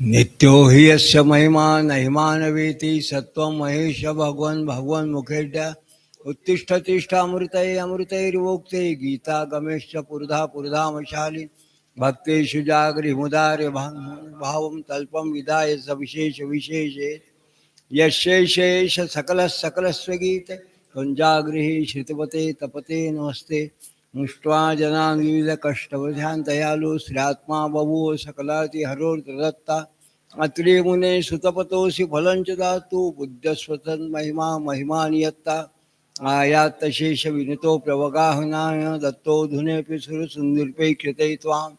नित्यो हि यस्य महिमा नहिमानवेति सत्त्वं महेश भगवन् भगवन् मुखेड्या उत्तिष्ठ तिष्ठ अमृतये अमृतैर्वोक्ते गीता गमेश्च पुरधा पुरधामशालि भक्तेषु जागरि मुदार्य भावं तल्पं विधाय सविशेष विशेषे सकलः सकलस्य गीते कुञ्जागृहे श्रुतपते तपते नमस्ते मुष्ट्वा जनान् विविधकष्टवध्यान् दयालु श्रीआत्मा बभूव सकलाति हरोर्दत्ता अत्रे मुने सुतपतोऽसि फलं च दातु बुद्धस्वतन् महिमा महिमा नियत्ता। आयात्तशेष विनुतो प्रवगाहनाय दत्तो धुनेऽपि सुरसुन्दुर्पेक्षते त्वाम्।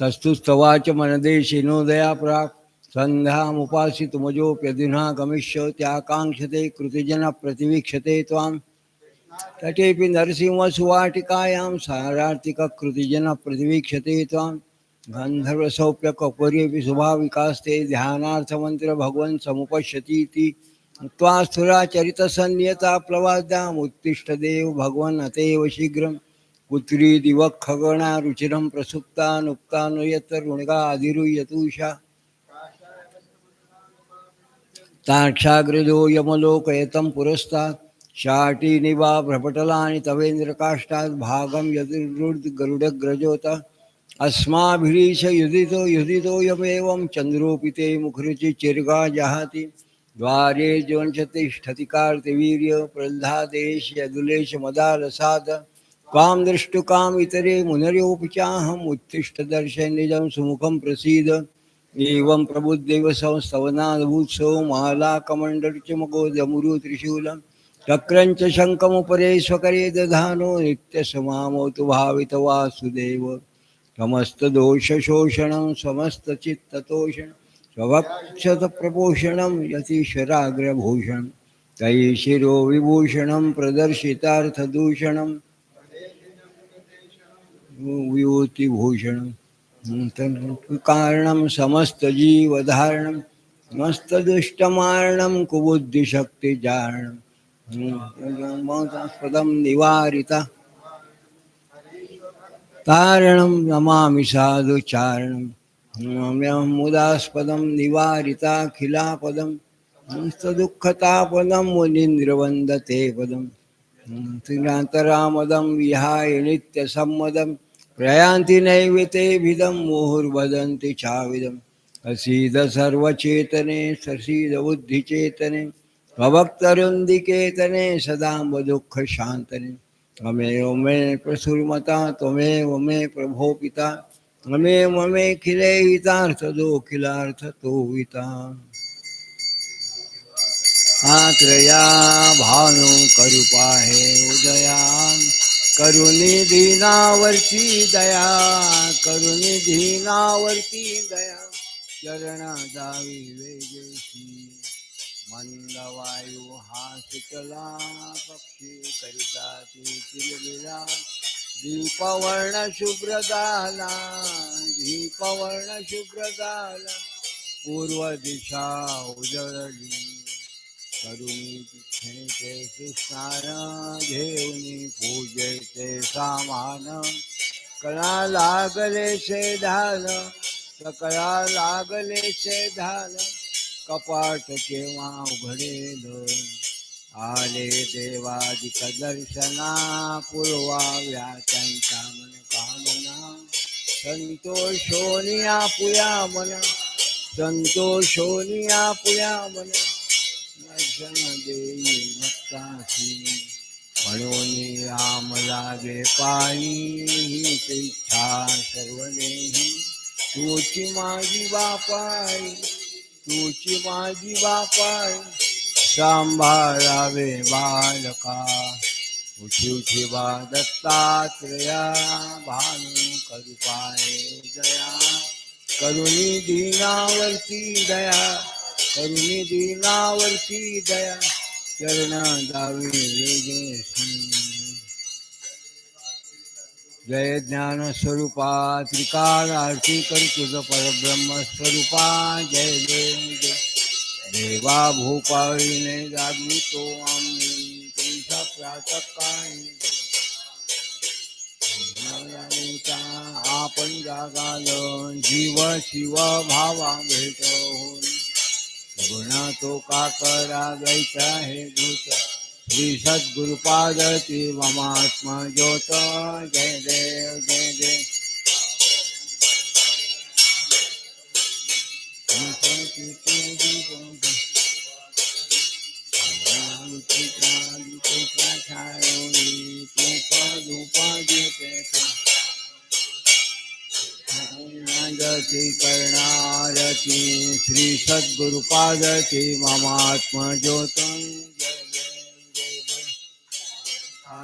तस्तुस्तवाच मनदेशिनो दया प्राक्। सन्ध्यामुपासितुमजोऽप्यधुना गमिष्य त्याकाङ्क्षते कृतिजनप्रतिवीक्षते त्वाम्। तटेऽपि नरसिंहसुवाटिकायां सारार्तिककृतिजनप्रतिवीक्षते त्वां। गन्धर्वसौप्यकपर्येऽपि शुभाविकास्ते ध्यानार्थमन्त्र भगवन् समुपश्यतीति। त्वा स्थिराचरितसन्नियता प्लवाद्याम् उत्तिष्ठ देव भगवन् अतएव शीघ्रं। पुत्री दिवखगणा रुचिरं प्रसुप्तानुक्तानु यत्र ऋणगा अधिरुयतूषा ताक्षाग्रजो यमलोकयतं पुरस्तात्। शाटीनिवा भ्रपटलानि तवेन्द्रकाष्ठात् भागं यदुर्गरुडग्रजोत अस्माभिरीश युदितो युदितो यमेवं चन्द्रोऽपि ते मुखरुचिर्गा जहाति। द्वारे ज्वंशतिष्ठति कार्तिवीर्य प्रह्लादेश यदुलेश मदालसाद त्वां दृष्टुकाम् इतरे मुनर्योऽपि उत्तिष्ठ दर्शय निजं सुमुखं प्रसीद। एवं प्रबुद्धेव संस्तवनाद्भूत्सो मालाकमण्डलच मगोदमुरु त्रिशूलम्। चक्रञ्च शङ्खमुपरे स्वकरे दधानो, नित्यसमामोतु भावितवासुदेव समस्तदोषशोषणं, समस्तचित्ततोषणं, स्वभक्षतप्रपोषणं, यतीश्वराग्रभूषणं। तैः शिरो विभूषणं, प्रदर्शितार्थदूषणं। विभूतिभूषणं। कारणं समस्तजीवधारणं, समस्तदुष्टमारणं, कुबुद्धिशक्तिजारणं। पदं निवारिता। तारणं नमामि साधुचारणं नम्यहं मुदास्पदं निवारिताखिलापदं। दुःखतापदं मुनीन्द्रवन्दते पदं। त्रिनान्तरामदं विहाय नित्यसम्मदं। प्रयान्ति नैवेतेभिदं मुहुर्वदन्ति चाविदम् असीद सर्वचेतने, ससीद बुद्धिचेतने। भवक्तरुन्दिकेतने सदाम्ब दुःखशान्तने त्वमेव मे प्रसुरमता, त्वमेव मे प्रभो पिता त्वमेव ममेऽखिलैहितार्थदोऽखिलार्थतो विता आत्रया भानु करुपाहे उदयान् करुनिधीनावर्ती दया करुनिधीनावर्ती दया, चरणा दावी वेजेशी मंदवायू हा शीतला पक्षी करिता ती दीपवर्ण शुभ्र झाला दीपवर्ण शुभ्र झाला. पूर्व दिशा उजळली. करुणी तिथे सुस्नार घेऊन पूजेचे सामान. कळा लागले से धाल सकळा लागले से धाल कपाट केव्हा उघडेल आले देवादिक दर्शना पूर्वाव्या त्यांच्या मन कामना संतोषोनिया पुया मन संतोषोनिया पुया मन दर्शन देई भक्तासी म्हणून राम लागे पाणी। हीच इच्छा सर्वनेही तुची माझी बापाई तुची माझी बापाई सांभाळावे बालका. उठी उठी बा दत्तात्रया भानु करुपाय दया करुणी दीनावरती दया, करुणी दीनावरती दया. चरण दावी वेगेशी जय ज्ञान स्वरूपा त्रिकाल आरती कर तुझ परब्रह्म स्वरूपा जय जय देवा भोपाळीने जागृतो आम्ही तुमच्या प्रातकाळी आपण जागाल जीव शिव भावा भेट गुणा तो का करा करायचा हे दूत વિષદગુરુપાદ મહાત્મા જ્યોત જય દેવ જય દેવ કરનારથી શ્રી સદગુરુપાદ મહાત્મા જ્યોત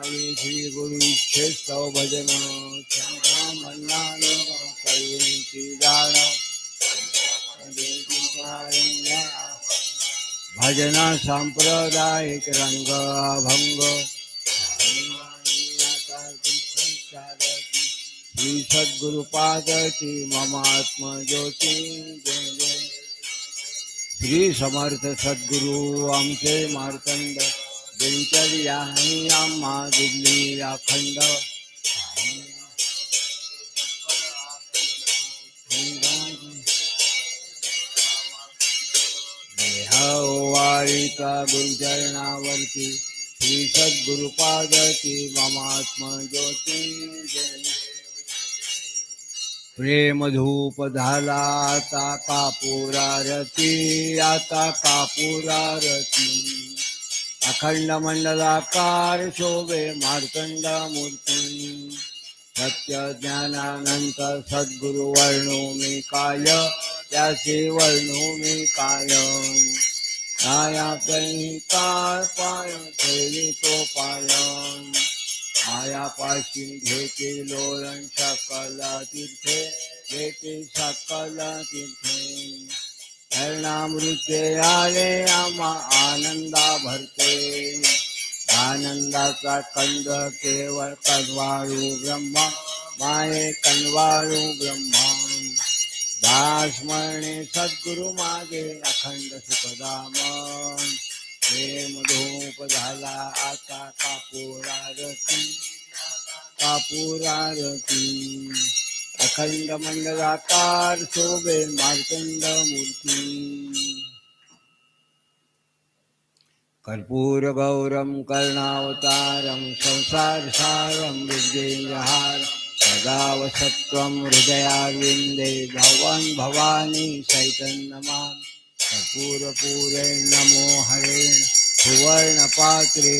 કરીએ શ્રી ગુરુ ઈચ્છે સૌ ભજનો ચંદ્ર મલ્લાનો કરીએ શ્રી દાડો ભજન સાંપ્રદાયિક રંગ ભંગ શ્રી સદગુરુ પાદતી મમાત્મ જ્યોતિ. જય શ્રી સમર્થ સદગુરુ અંશે માર્તંડ. દિનચર્યા હૈયામાં દિલ્હી અખંડ દેહવારિકા ગુરુચરણાવર્તી શ્રી સદગુરુપાદકી મમાત્મ જ્યોતિ પ્રેમ ધૂપ ધલાતા કાપુરારતી આતા કાપુરારતી अखंड मंडलाकार शोभे मार्तंड मूर्ती। सत्य ज्ञानानंत सद्गुरु वर्णो मी काय त्याचे वर्णो मी काय। काया काही काय पाय ठेवी तो पाय माया पाशी घेते लोळण सकला तीर्थे घेते सकला तीर्थे। हरणामृते आले आम्हा आनंदा भरते आनंदाचा कंद केवळ कनवाळू ब्रह्मा माये कनवाळू ब्रह्मा. दास म्हणे सद्गुरु मागे अखंड सुखदाम प्रेम धूप झाला आता कापुरारती कापुरारती अखंड मंडलाकार शोभे मार्तंड मूर्ती. कर्पूर गौरम कर्णावतारम संसार सारम विद्येहार सदावसत्वम हृदयाविंदे हृदयाविन्दे भवान् भवानी चैतन्यमां कर्पूरपूरे नमो हरे सुवर्णपात्रे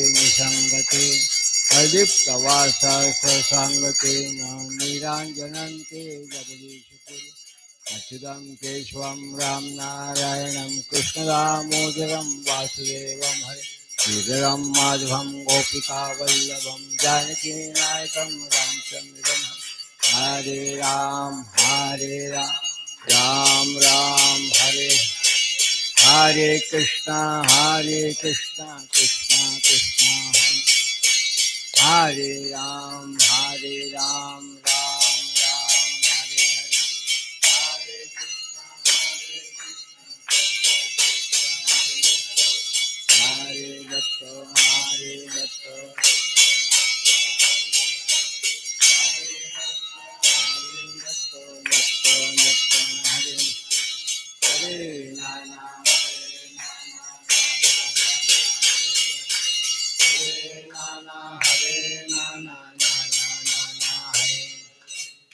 निसङ्गते प्रदीप्तवासाङ्गतेन निराञ्जनन्ते जगदीशपुरे अच्युतं केशवं रामनारायणं कृष्णदामोदरं वासुदेवं हरे श्रीधरं माधवं गोपिकावल्लभं जानकीनायकं हरे राम हरे राम राम राम हरे हरे कृष्णा हरे Krishna Krishna Hare Ram, Hare Ram.